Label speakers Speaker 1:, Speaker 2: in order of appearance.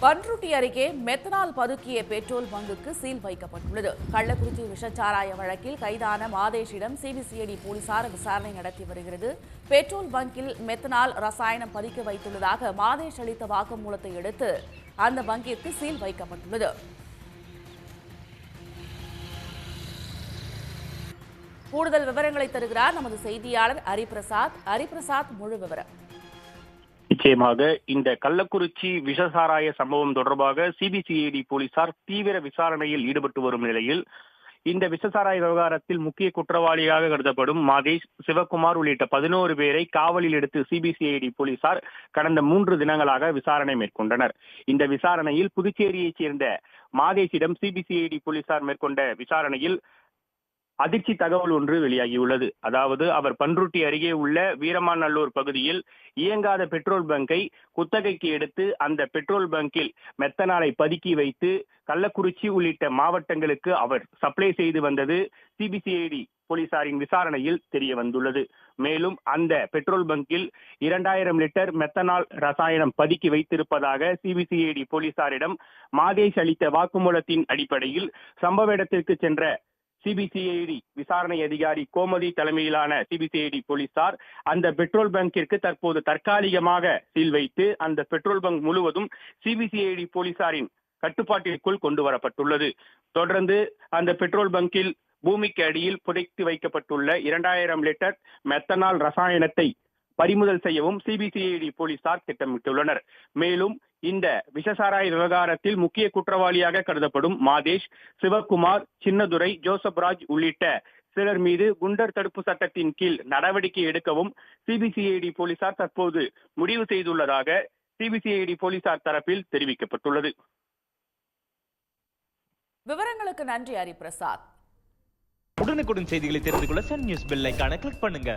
Speaker 1: பன்ருட்டி அருகே மெத்தனால் பதுக்கிய பெட்ரோல் பங்குக்கு சீல் வைக்கப்பட்டுள்ளது. கள்ளக்குறிச்சி விஷச்சாராய வழக்கில் கைதான மாதேஷிடம் சிபிசிஐடி போலீசார் விசாரணை நடத்தி வருகிறது. பெட்ரோல் பங்கில் மெத்தனால் ரசாயனம் பதுக்கி வைத்துள்ளதாக மாதேஷ் அளித்த வாக்குமூலத்தை எடுத்து அந்த பங்கிற்கு சீல் வைக்கப்பட்டுள்ளது. கூடுதல் விவரங்களை தருகிறார் நமது செய்தியாளர் ஹரிபிரசாத் ஹரிபிரசாத் முழு விவரம்.
Speaker 2: நிச்சயமாக இந்த கள்ளக்குறிச்சி விஷசாராய சம்பவம் தொடர்பாக சிபிசிஐடி போலீசார் தீவிர விசாரணையில் ஈடுபட்டு வரும் நிலையில் இந்த விஷசாராய விவகாரத்தில் முக்கிய குற்றவாளியாக கருதப்படும் மாதேஷ் சிவகுமார் உள்ளிட்ட பதினோரு பேரை காவலில் எடுத்து சிபிசிஐடி போலீசார் கடந்த மூன்று தினங்களாக விசாரணை மேற்கொண்டனர். இந்த விசாரணையில் புதுச்சேரியைச் சேர்ந்த மாதேஷிடம் சிபிசிஐடி போலீசார் மேற்கொண்ட விசாரணையில் அதிர்ச்சி தகவல் ஒன்று வெளியாகியுள்ளது. அதாவது அவர் பன்ருட்டி அருகே உள்ள வீரமாநல்லூர் பகுதியில் இயங்காத பெட்ரோல் பங்கை குத்தகைக்கு எடுத்து அந்த பெட்ரோல் பங்கில் மெத்தனாலை பதுக்கி வைத்து கள்ளக்குறிச்சி உள்ளிட்ட மாவட்டங்களுக்கு அவர் சப்ளை செய்து வந்தது சிபிசிஐடி போலீசாரின் விசாரணையில் தெரிய வந்துள்ளது மேலும் அந்த பெட்ரோல் பங்கில் இரண்டாயிரம் லிட்டர் மெத்தனால் ரசாயனம் பதுக்கி வைத்திருப்பதாக சிபிசிஐடி போலீசாரிடம் மாதேஷ் அளித்த வாக்குமூலத்தின் அடிப்படையில் சம்பவ இடத்திற்கு சென்ற சிபிசிஐடி விசாரணை அதிகாரி கோமதி தலைமையிலான சிபிசிஐடி போலீசார் அந்த பெட்ரோல் பங்கிற்கு தற்போது தற்காலிகமாக சீல் வைத்து அந்த பெட்ரோல் பங்க் முழுவதும் சிபிசிஐடி போலீசாரின் கட்டுப்பாட்டிற்குள் கொண்டு வரப்பட்டுள்ளது தொடர்ந்து அந்த பெட்ரோல் பங்கில் பூமிக்கு அடியில் புதைத்து வைக்கப்பட்டுள்ள இரண்டாயிரம் லிட்டர் மெத்தனால் ரசாயனத்தை பறிமுதல் செய்யவும் சிபிசிஐடி போலீசார் திட்டமிட்டுள்ளனர். மேலும் இந்த விஷசாராய விவகாரத்தில் முக்கிய குற்றவாளியாக கருதப்படும் மாதேஷ் சிவகுமார் சின்னதுரை ஜோசப் ராஜ் உள்ளிட்ட சிலர் மீது குண்டர் தடுப்பு சட்டத்தின் கீழ் நடவடிக்கை எடுக்கவும் சிபிசிஐடி போலீசார் தற்போது முடிவு செய்துள்ளதாக சிபிசிஐடி போலீசார் தரப்பில் தெரிவிக்கப்பட்டுள்ளது.
Speaker 1: விவரங்களுக்கு நன்றி ஹரிபிரசாத்
Speaker 3: உடனுக்குடன் செய்திகளை தெரிந்து கொள்ள சன் நியூஸ் பெல் ஐகானை கிளிக் பண்ணுங்க.